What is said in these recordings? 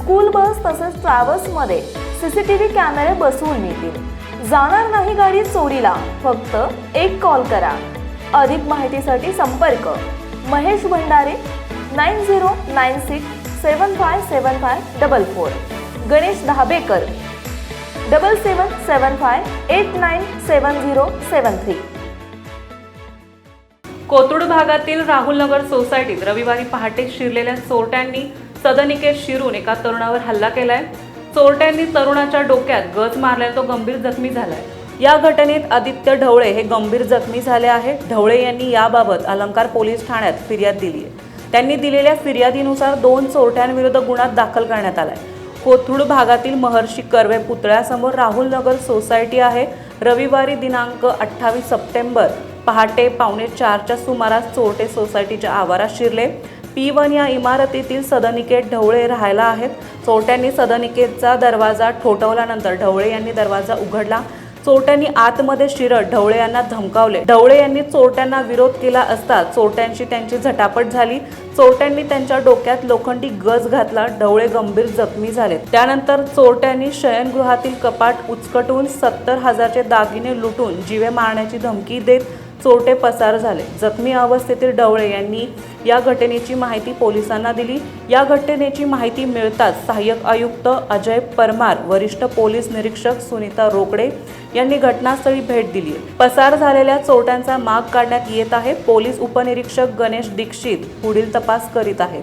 School bus तसेच ट्रॅव्हल्समध्ये CCTV कॅमेरे बसवून मिळतील जाणार नाही गाडी चोरीला फक्त एक कॉल करा. अधिक माहितीसाठी संपर्क. Mahesh Bhandare nine zero nine six seven five seven five double four. Ganesh Dhabekar double seven seven five eight nine seven zero seven three. Kothrud भागातील राहुलनगर सोसायटीत रविवारी पहाटे शिरलेल्या चोरट्यांनी सदनिकेत शिरून एका तरुणावर हल्ला केलाय. चोरट्यांनी तरुणाच्या डोक्यात गज मारल्याने तो गंभीर जखमी झालाय. या घटनेत आदित्य ढवळे हे गंभीर जखमी झाले आहे. ढवळे यांनी याबाबत अलंकार पोलीस ठाण्यात फिर्याद दिली आहे त्यांनी दिलेल्या फिर्यादीनुसार दोन चोरट्यांविरुद्ध गुन्हा दाखल करण्यात आलाय. कोथरूड भागातील महर्षी कर्वे पुतळ्यासमोर राहुलनगर सोसायटी आहे. रविवारी दिनांक अठ्ठावीस सप्टेंबर पहाटे पावणे चारच्या सुमारास चोरटे सोसायटीच्या आवारात शिरले. पी वन या इमारतीतील सदनिकेत ढवळे राहायला आहेत. चोरट्यांनी सदनिकेतचा दरवाजा ठोठवल्यानंतर ढवळे यांनी दरवाजा उघडला. चोरट्यांनी आतमध्ये शिरत ढवळे यांना धमकावले. ढवळे यांनी चोरट्यांना विरोध केला असता चोरट्यांशी त्यांची झटापट झाली. चोरट्यांनी त्यांच्या डोक्यात लोखंडी गज घातला. ढवळे गंभीर जखमी झाले. त्यानंतर चोरट्यांनी शयनगृहातील कपाट उचकटून सत्तर हजारचे दागिने लुटून जीवे मारण्याची धमकी देत चोरटे पसार झाले. जखमी अवस्थेतील डवळे यांनी या घटनेची माहिती पोलिसांना दिली. या घटनेची माहिती मिळताच सहाय्यक आयुक्त अजय परमार वरिष्ठ पोलीस निरीक्षक सुनीता रोकडे यांनी घटनास्थळी भेट दिली. पसार झालेल्या चोरट्यांचा माग काढण्यात येत आहे. पोलीस उपनिरीक्षक गणेश दीक्षित पुढील तपास करीत आहेत.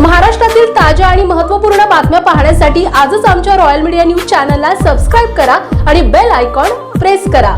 महाराष्ट्रातील ताज्या आणि महत्त्वपूर्ण बातम्या पाहण्यासाठी आजच आमच्या रॉयल मीडिया न्यूज चॅनलला सबस्क्राईब करा आणि बेल आयकॉन प्रेस करा.